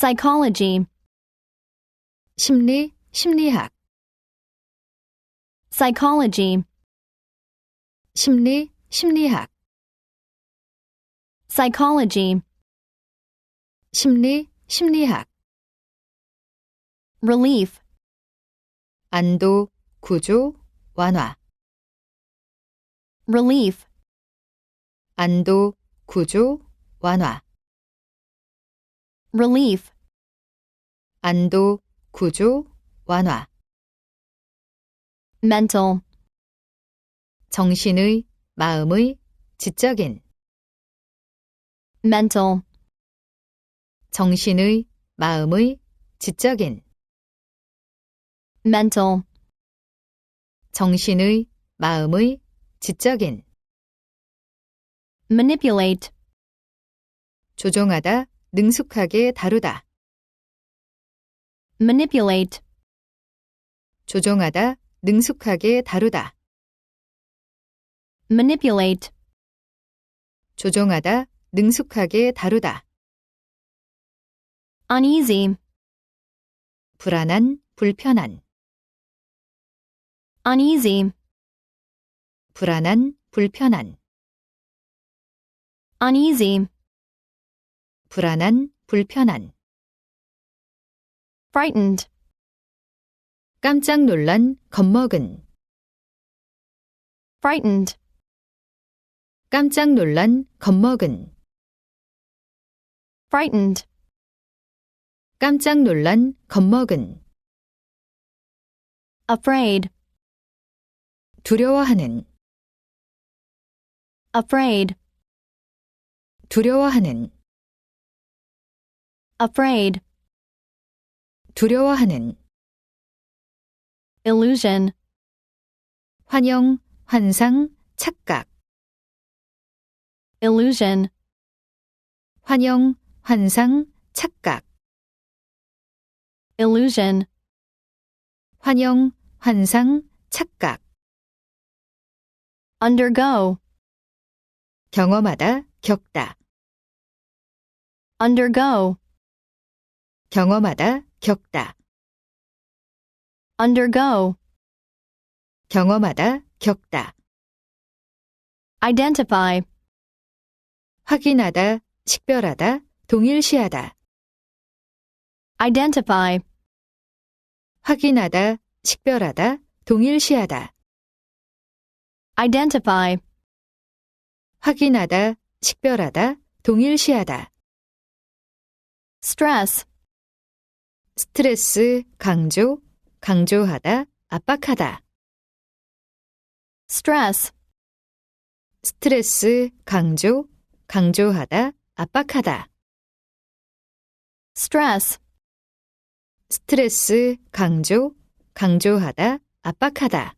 psychology, 심리, 심리학, psychology, 심리, 심리학, psychology, 심리, 심리학, relief, 안도, 구조, 완화, relief, 안도, 구조, 완화, Relief, 안도, 구조, 완화, mental, 정신의, 마음의, 지적인, mental, 정신의, 마음의, 지적인, mental, 정신의, 마음의, 지적인, manipulate, 조종하다, 능숙하게 다루다, manipulate, 조종하다, 능숙하게 다루다, manipulate, 조종하다, 능숙하게 다루다, uneasy, 불안한, 불편한, uneasy, 불안한, 불편한, uneasy, 불안한, 불편한, frightened, 깜짝 놀란, 겁먹은, frightened, 깜짝 놀란, 겁먹은, frightened, 깜짝 놀란, 겁먹은, afraid, 두려워하는, afraid, 두려워하는, afraid, 두려워하는, illusion, 환영, 환상, 착각, illusion, 환영, 환상, 착각, illusion, 환영, 환상, 착각, undergo, 경험하다, 겪다, undergo, 경험하다, 겪다, undergo, 경험하다, 겪다, identify, 확인하다, 식별하다, 동일시하다, identify, 확인하다, 식별하다, 동일시하다, identify, 확인하다, 식별하다, 동일시하다, stress, 스트레스, 강조, 강조하다, 압박하다, stress, 스트레스, 강조, 강조하다, 압박하다, stress, 스트레스, 강조, 강조하다, 압박하다,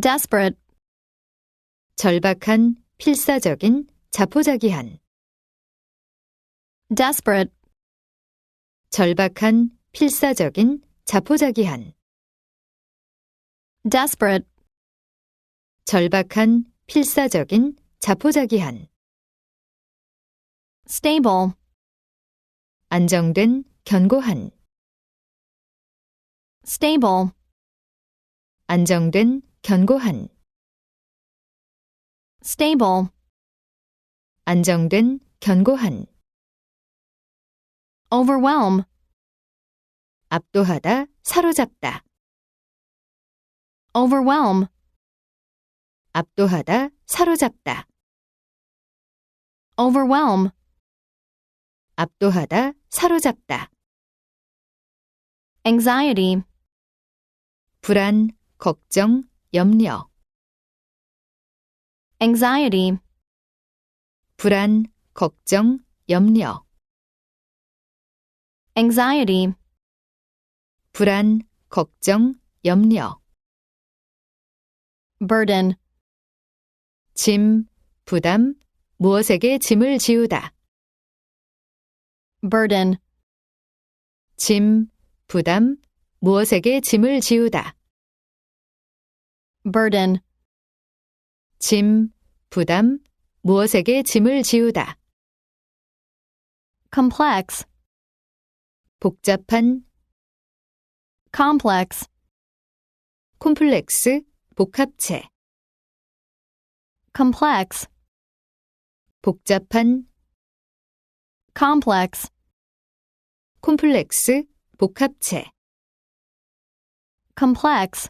desperate, 절박한, 필사적인, 자포자기한, desperate, 절박한, 필사적인, 자포자기한, desperate, 절박한, 필사적인, 자포자기한, stable, 안정된, 견고한, stable, 안정된, 견고한, stable, 안정된, 견고한, overwhelm, 압도하다, 사로잡다, overwhelm, 압도하다, 사로잡다, overwhelm, 압도하다, 사로잡다, anxiety, 불안, 걱정, 염려, anxiety, 불안, 걱정, 염려, anxiety, 불안, 걱정, 염려, burden, 짐, 부담, 무엇에게 짐을 지우다, burden, 짐, 부담, 무엇에게 짐을 지우다, burden, 짐, 부담, 무엇에게 짐을 지우다, complex, 복잡한, complex, 콤플렉스, 복합체, complex, 복잡한, complex, 콤플렉스, 복합체, complex,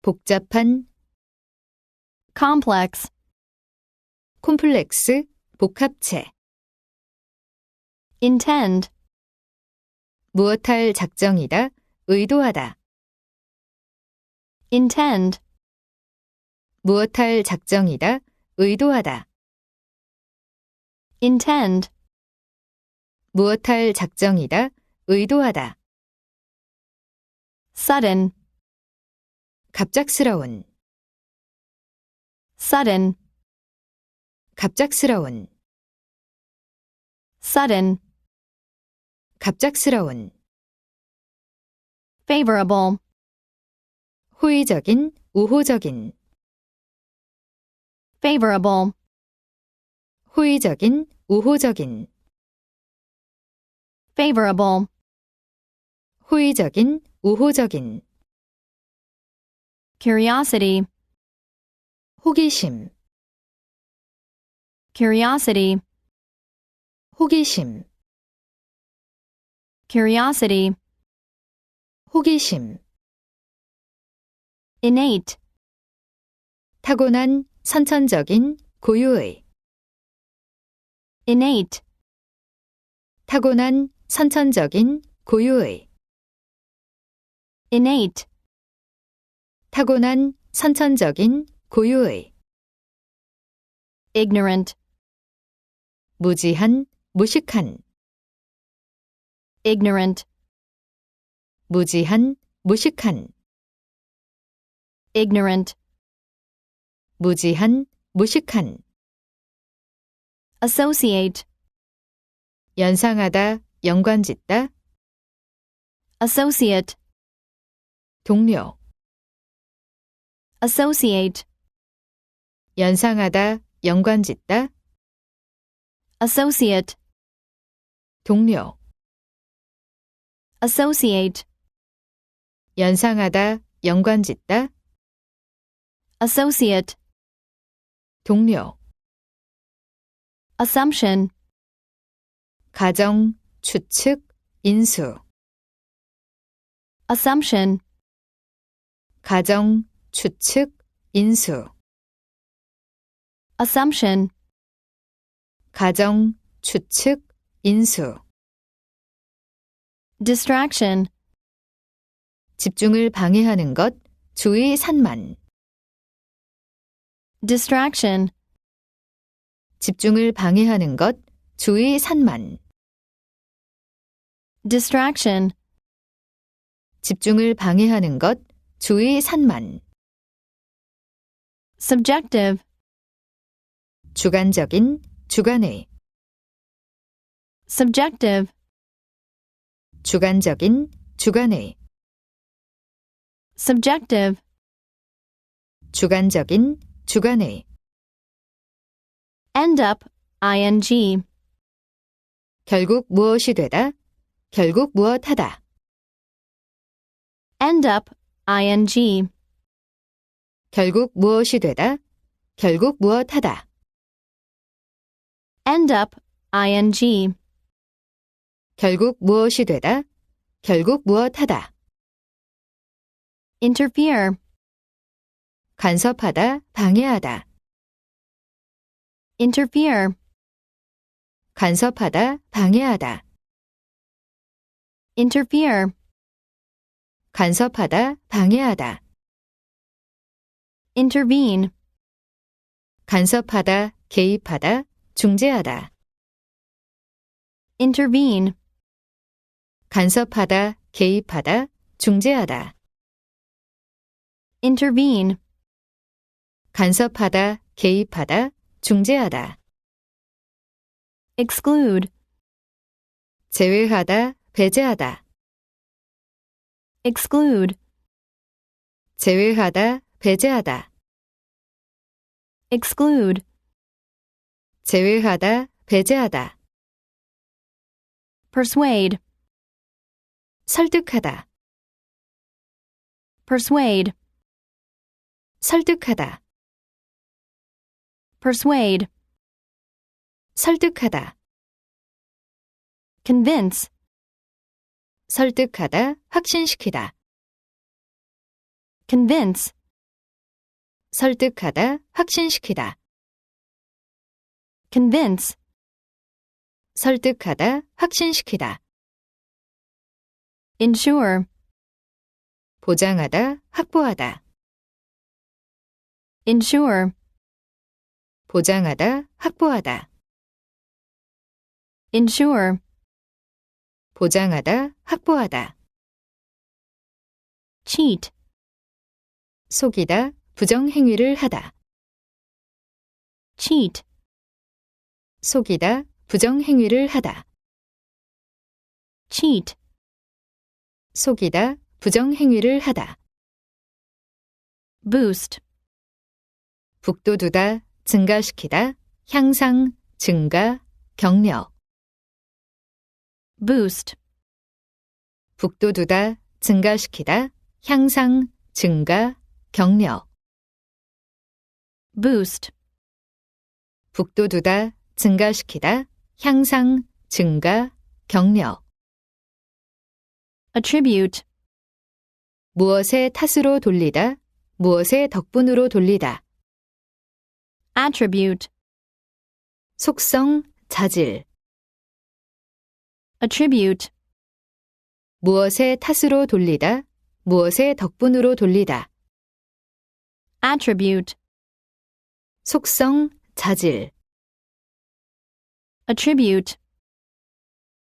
복잡한, complex, 콤플렉스, 복합체, intend, 무엇할 작정이다, 의도하다, intend, 무엇할 작정이다, 의도하다, intend, 무엇할 작정이다, 의도하다, sudden, 갑작스러운, sudden, 갑작스러운, sudden, 갑작스러운, favorable, 호의적인, 우호적인, favorable, 호의적인, 우호적인, favorable, 호의적인, 우호적인, curiosity, 호기심, curiosity, 호기심, curiosity, 호기심, innate, 타고난, 선천적인, 고유의, innate, 타고난, 선천적인, 고유의, innate, 타고난, 선천적인, 고유의, ignorant, 무지한, 무식한, ignorant, 무지한, 무식한, ignorant, 무지한, 무식한, associate, 연상하다, 연관짓다, associate, 동료, associate, 연상하다, 연관짓다, associate, 동료, associate, 연상하다, 연관짓다, associate, 동료, assumption, 가정, 추측, 인수, assumption, 가정, 추측, 인수, assumption, 가정, 추측, 인수, distraction, 집중을 방해하는 것, 주의 산만, distraction, 집중을 방해하는 것, 주의 산만, distraction, 집중을 방해하는 것, 주의 산만, subjective, 주관적인, 주관의, subjective, 주관적인, 주관의, subjective, 주관적인, 주관의, end up, ing, 결국 무엇이 되다, 결국 무엇하다, end up, ing, 결국 무엇이 되다, 결국 무엇하다, end up, ing, 결국 무엇이 되다, 결국 무엇하다, interfere, 간섭하다, 방해하다, interfere, 간섭하다, 방해하다, interfere, 간섭하다, 방해하다, intervene, 간섭하다, 개입하다, 중재하다, intervene, 간섭하다, 개입하다, 중재하다, intervene, 간섭하다, 개입하다, 중재하다, exclude, 제외하다, 배제하다, exclude, 제외하다, 배제하다, exclude, 제외하다, 배제하다, persuade, 설득하다, persuade, 설득하다, persuade, 설득하다, convince, 설득하다, 확신시키다, convince, 설득하다, 확신시키다, convince, 설득하다, 확신시키다, ensure, 보장하다, 확보하다, ensure, 보장하다, 확보하다, ensure, 보장하다, 확보하다, cheat, 속이다, 부정행위를 하다, cheat, 속이다, 부정행위를 하다, cheat, 속이다, 부정행위를 하다, boost, 북돋우다, 증가시키다, 향상, 증가, 격려, boost, 북돋우다, 증가시키다, 향상, 증가, 격려, boost, 북돋우다, 증가시키다, 향상, 증가, 격려, attribute, 무엇의 탓으로 돌리다, 무엇의 덕분으로 돌리다, attribute, 속성, 자질, attribute, 무엇의 탓으로 돌리다, 무엇의 덕분으로 돌리다, attribute, 속성, 자질, attribute,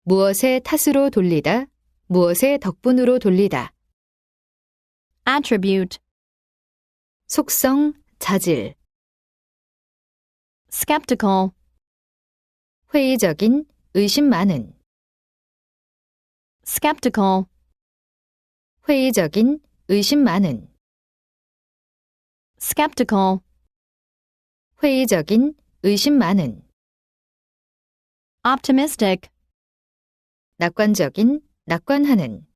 무엇의 탓으로 돌리다, 무엇의 덕분으로 돌리다, attribute, 속성, 자질, skeptical, 회의적인, 의심 많은, skeptical, 회의적인, 의심 많은, skeptical, 회의적인, 의심 많은, optimistic, 낙관적인, 낙관하는,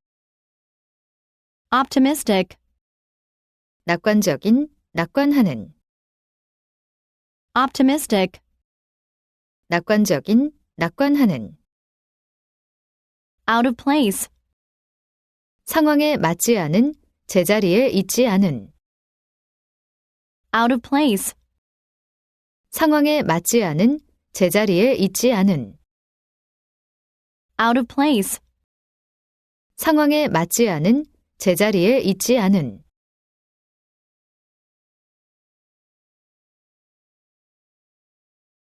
optimistic, 낙관적인, 낙관하는, optimistic, 낙관적인, 낙관하는, out of place, 상황에 맞지 않은, 제자리에 있지 않은, out of place, 상황에 맞지 않은, 제자리에 있지 않은, out of place, 상황에 맞지 않은, 제자리에 있지 않은,